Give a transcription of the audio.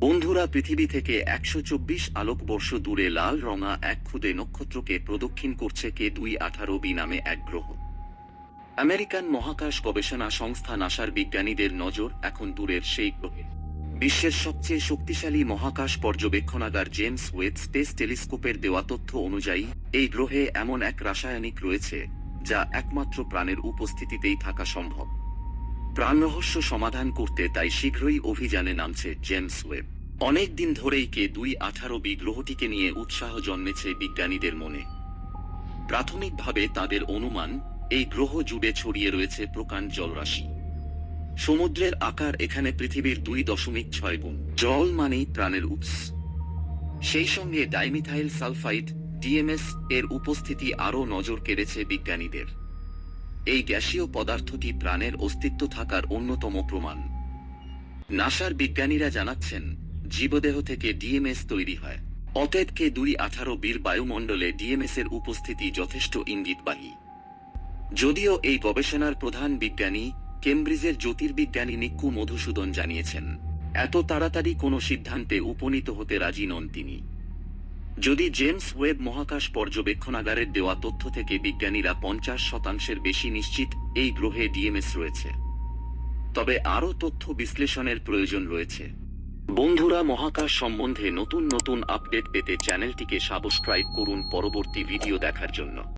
বন্ধুরা, পৃথিবী থেকে একশো চব্বিশ আলোকবর্ষ দূরে লাল রঙা এক ক্ষুদে নক্ষত্রকে প্রদক্ষিণ করছে কে দুই আঠারো বি নামে এক গ্রহ। আমেরিকান মহাকাশ গবেষণা সংস্থা নাসার বিজ্ঞানীদের নজর এখন দূরের সেই গ্রহে। বিশ্বের সবচেয়ে শক্তিশালী মহাকাশ পর্যবেক্ষণাগার জেমস ওয়েব স্পেস টেলিস্কোপের দেওয়া তথ্য অনুযায়ী, এই গ্রহে এমন এক রাসায়নিক রয়েছে, যা একমাত্র প্রাণের উপস্থিতিতেই থাকা সম্ভব। প্রাণ রহস্য সমাধান করতে তাই শীঘ্রই অভিযানে নামছে জেমস ওয়েব। অনেক দিন ধরেই কে দুই আঠারো বি গ্রহটিকে নিয়ে উৎসাহ জন্মেছে বিজ্ঞানীদের মনে। প্রাথমিকভাবে তাদের অনুমান, এই গ্রহ জুড়ে ছড়িয়ে রয়েছে প্রকাণ্ড জলরাশি। সমুদ্রের আকার এখানে পৃথিবীর দুই দশমিক ছয় গুণ। জল মানেই প্রাণের উৎস। সেই সঙ্গে ডাইমিথাইল সালফাইড, ডিএমএস, এর উপস্থিতি আরও নজর কেড়েছে বিজ্ঞানীদের। এই গ্যাসীয় পদার্থটি প্রাণের অস্তিত্ব থাকার অন্যতম প্রমাণ। নাসার বিজ্ঞানীরা জানাচ্ছেন, জীবদেহ থেকে ডিএমএস তৈরি হয়। অতএব কে দুই আঠারো বীর বায়ুমণ্ডলে ডিএমএস এর উপস্থিতি যথেষ্ট ইঙ্গিতবাহী। যদিও এই গবেষণার প্রধান বিজ্ঞানী কেমব্রিজের জ্যোতির্বিজ্ঞানী নিক্কু মধুসূদন জানিয়েছেন, এত তাড়াতাড়ি কোনো সিদ্ধান্তে উপনীত হতে রাজি নন তিনি। যদি জেমস ওয়েব মহাকাশ পর্যবেক্ষণাগারের দেওয়া তথ্য থেকে বিজ্ঞানীরা পঞ্চাশ শতাংশের বেশি নিশ্চিত এই গ্রহে ডিএমএস রয়েছে। তবে আরও তথ্য বিশ্লেষণের প্রয়োজন রয়েছে। বন্ধুরা, মহাকাশ সম্বন্ধে নতুন নতুন আপডেট পেতে চ্যানেলটিকে সাবস্ক্রাইব করুন পরবর্তী ভিডিও দেখার জন্য।